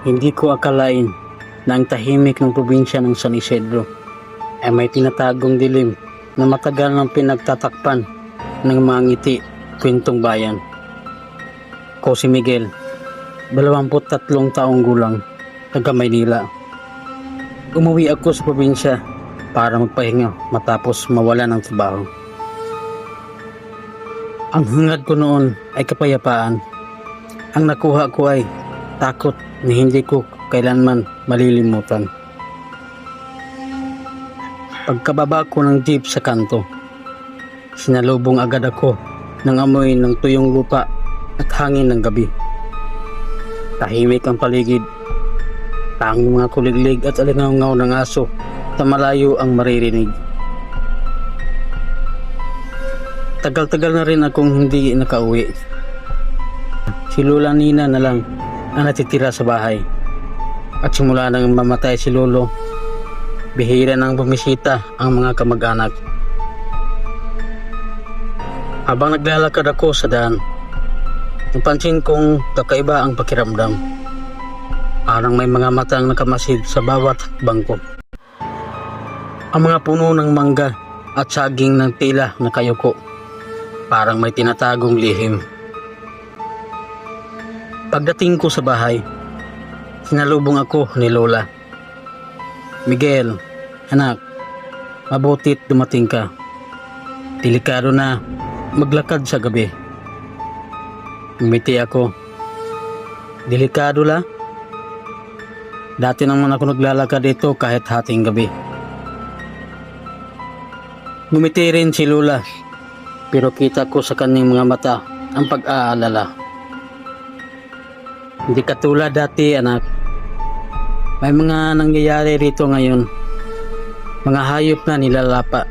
Hindi ko akalain na ang tahimik ng probinsya ng San Isidro ay may tinatagong dilim na matagal nang pinagtatakpan ng mga ngiti kwentong bayan. Ko si Miguel, 23 taong gulang, taga Maynila. Umuwi ako sa probinsya para magpahinga matapos mawala ng trabaho. Ang hangad ko noon ay kapayapaan. Ang nakuha ko ay takot na hindi ko kailanman malilimutan. Pagkababa ko ng jeep sa kanto, sinalubong agad ako ng amoy ng tuyong lupa at hangin ng gabi. Tahimik ang paligid. Tanging mga kuliglig at alingaw ng aso na malayo ang maririnig. Tagal-tagal na rin akong hindi nakauwi. Si Lola Nina na lang ang natitira sa bahay. At simula nang mamatay si Lolo, bihira nang bumisita ang mga kamag-anak. Habang naglalakad ako sa daan, napansin kong kakaiba ang pakiramdam. Parang may mga matang nakamasid sa bawat bangko. Ang mga puno ng mangga at saging ng tila na kayuko. Parang may tinatagong lihim. Pagdating ko sa bahay, sinalubong ako ni Lola. Miguel, anak, mabutit dumating ka. Delikado na maglakad sa gabi. Umiti ako. Delikado la? Dati naman ako naglalakad dito kahit hating gabi. Ngumiti rin si Lola pero kita ko sa kanyang mga mata ang pag-aalala. Hindi katulad dati anak. May mga nangyayari rito ngayon. Mga hayop na nilalapa.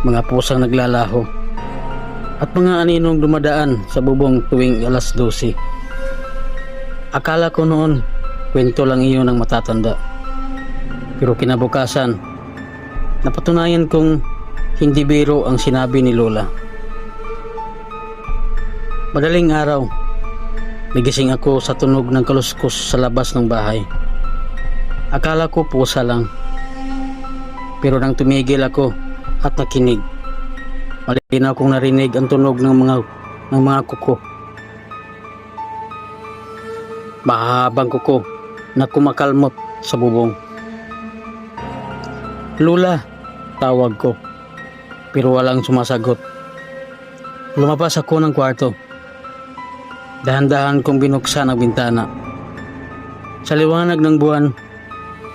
Mga pusang naglalaho. At mga aninong dumadaan sa bubong tuwing alas 12. Akala ko noon, kwento lang iyon ng matatanda. Pero kinabukasan, napatunayan kong hindi biro ang sinabi ni Lola. Madaling araw, nagising ako sa tunog ng kaluskos sa labas ng bahay. Akala ko pusa lang. Pero nang tumigil ako at nakinig, malinaw kong narinig ang tunog ng mga ng mga kuko. Mahabang kuko na kumakalmot sa bubong. Lula, tawag ko. Pero walang sumasagot. Lumabas ako ng kwarto. Dahan-dahan kong binuksan ang bintana. Sa liwanag ng buwan,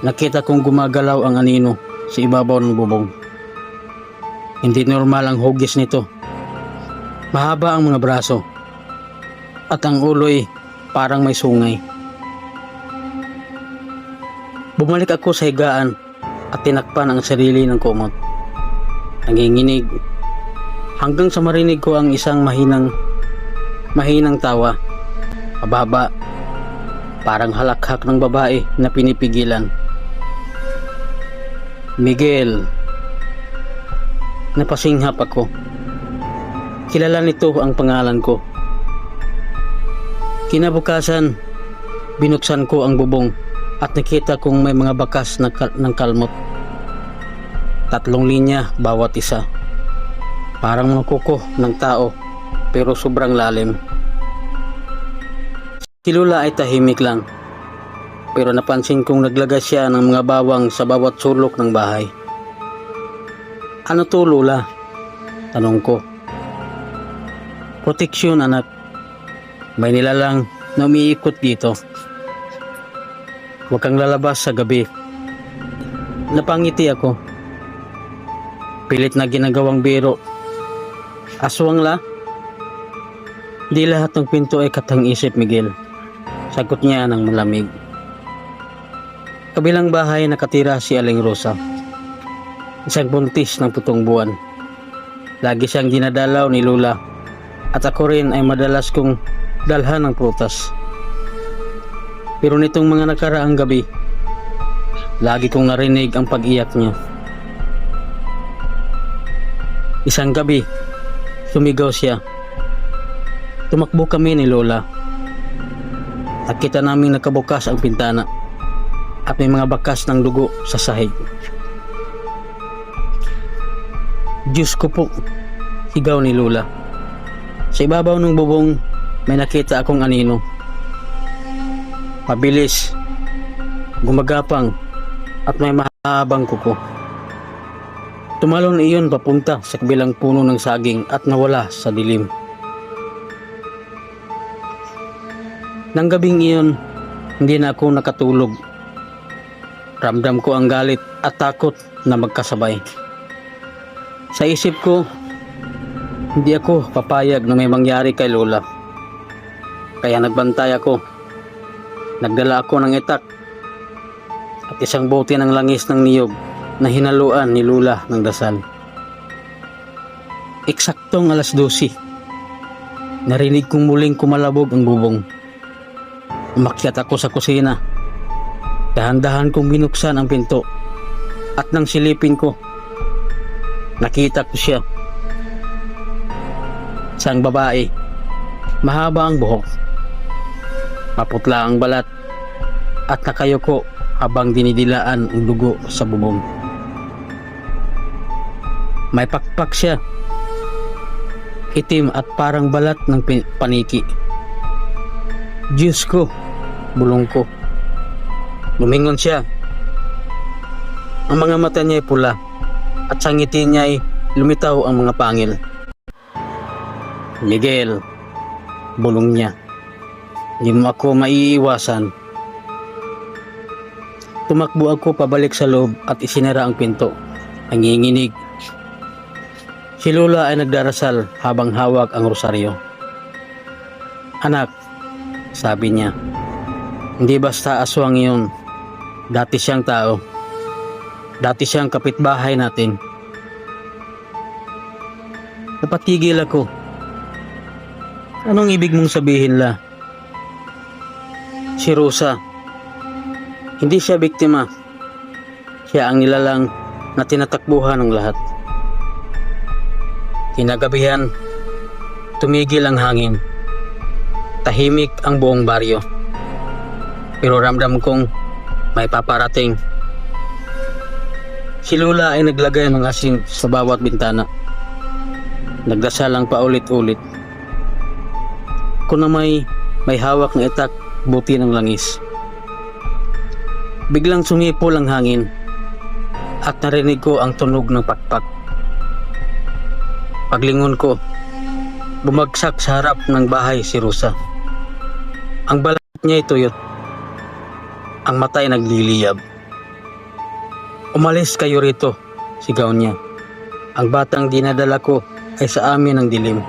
nakita kong gumagalaw ang anino sa ibabaw ng bubong. Hindi normal ang hugis nito. Mahaba ang mga braso. At ang ulo'y parang may sungay. Bumalik ako sa higaan at tinakpan ang sarili ng kumot. Nanginginig hanggang sa marinig ko ang isang mahinang mahinang tawa. Mababa, parang halakhak ng babae na pinipigilan. Miguel, napasinghap ako. Kilala nito ang pangalan ko. Kinabukasan, binuksan ko ang bubong at nakita kong may mga bakas ng kalmot. Tatlong linya bawat isa. Parang mga kuko ng tao pero sobrang lalim. Si Lula ay tahimik lang. Pero napansin kong naglagay siya ng mga bawang sa bawat sulok ng bahay. Ano to Lula? Tanong ko. Proteksyon anak. May nilalang na umiikot dito. Huwag kang lalabas sa gabi. Napangiti ako. Pilit na ginagawang biro. Aswang la? Di lahat ng pinto ay katang isip, Miguel. Sagot niya ng malamig. Kabilang bahay nakatira si Aling Rosa. Isang buntis ng putong buwan. Lagi siyang dinadalaw ni Lula at ako rin ay madalas kong dalhan ng prutas. Pero nitong mga nakaraang gabi, lagi kong narinig ang pag-iyak niya. Isang gabi, sumigaw siya. Tumakbo kami ni Lola. Nakita namin nakabukas ang pintana at may mga bakas ng dugo sa sahig. Diyos ko po, sigaw ni Lula. Sa ibabaw ng bubong, may nakita akong anino. Mabilis, gumagapang, at may mahabang kuko. Tumalon iyon papunta sa kabilang puno ng saging at nawala sa dilim. Nang gabing iyon, hindi na ako nakatulog. Ramdam ko ang galit at takot na magkasabay. Sa isip ko, hindi ako papayag na may mangyari kay Lola. Kaya nagbantay ako. Nagdala ako ng itak at isang bote ng langis ng niyog na hinaluan ni Lula ng dasal. Eksaktong alas 12. Narinig kong muling kumalabog ang bubong. Umakyat ako sa kusina. Dahan-dahan kong binuksan ang pinto. At nang silipin ko, nakita ko siya. Isang babae. Mahaba ang buhok. Maputla ang balat. At nakayuko habang dinidilaan ang dugo sa bubong. May pakpak siya. Itim at parang balat ng paniki. Diyos ko, bulong ko. Lumingon siya. Ang mga mata niya ay pula at sa ngiti niya ay lumitaw ang mga pangil. Miguel, bulong niya. Hindi mo ako maiiwasan. Tumakbo ako pabalik sa loob at isinara ang pinto. Nanginginig. Si Lola ay nagdarasal habang hawak ang rosaryo. Anak, sabi niya, hindi basta aswang iyon. Dati siyang tao. Dati siyang kapitbahay natin. Napatigil ako. Anong ibig mong sabihin la? Si Rosa, hindi siya biktima. Siya ang nilalang na tinatakbuhan ng lahat. Kinagabihan, tumigil ang hangin. Tahimik ang buong baryo. Pero ramdam kong may paparating. Si Lula ay naglagay ng asin sa bawat bintana. Nagdasal lang paulit-ulit. Kung na may, may hawak na itak, buti ng langis. Biglang sumipol ang hangin at narinig ko ang tunog ng pakpak. Paglingon ko, bumagsak sa harap ng bahay si Rosa. Ang balat niya ay tuyot. Ang mata ay nagliliyab. Umalis kayo rito, sigaw niya. Ang batang dinadala ko ay sa amin ang dilim.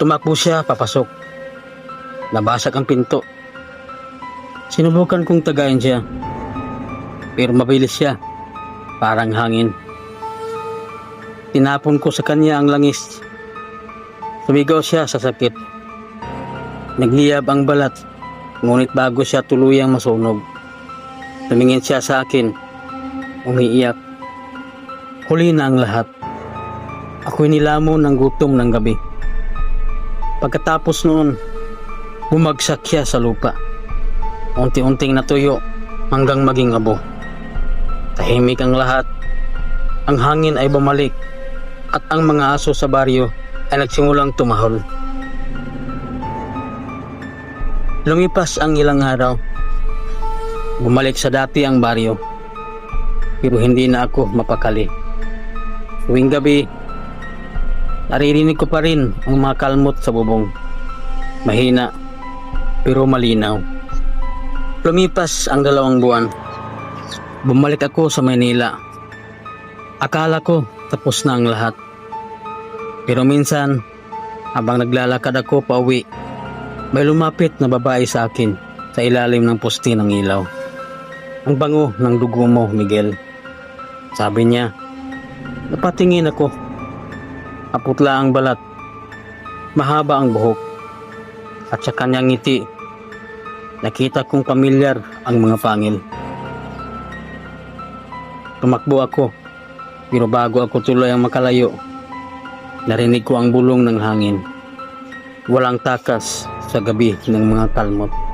Tumakbo siya papasok. Nabasag ang pinto. Sinubukan kong tagayin siya. Pero mabilis siya. Parang hangin. Tinapon ko sa kanya ang langis. Sumigaw siya sa sakit. Nagliyab ang balat. Ngunit bago siya tuluyang masunog. Tumingin siya sa akin. Umiiyak. Huli na ang lahat. Ako'y nilamon ng gutom ng gabi. Pagkatapos noon, bumagsak siya sa lupa. Unti-unting natuyo hanggang maging abo. Tahimik ang lahat. Ang hangin ay bumalik at ang mga aso sa baryo ay nagsimulang tumahol. Lumipas ang ilang araw. Bumalik sa dati ang baryo. Pero hindi na ako mapakali. Tuwing gabi, naririnig ko pa rin ang mga kalmot sa bubong. Mahina, pero malinaw. Lumipas ang dalawang buwan. Bumalik ako sa Maynila. Akala ko tapos na ang lahat. Pero minsan, habang naglalakad ako pauwi, may lumapit na babae sa akin sa ilalim ng poste ng ilaw. Ang bango ng dugo mo, Miguel. Sabi niya, napatingin ako. Aputla ang balat. Mahaba ang buhok. At sa kanyang ngiti, nakita kong pamilyar ang mga pangil. Tumakbo ako, pero bago ako tuloy ang makalayo, narinig ko ang bulong ng hangin. walang takas sa gabi ng mga kalmot.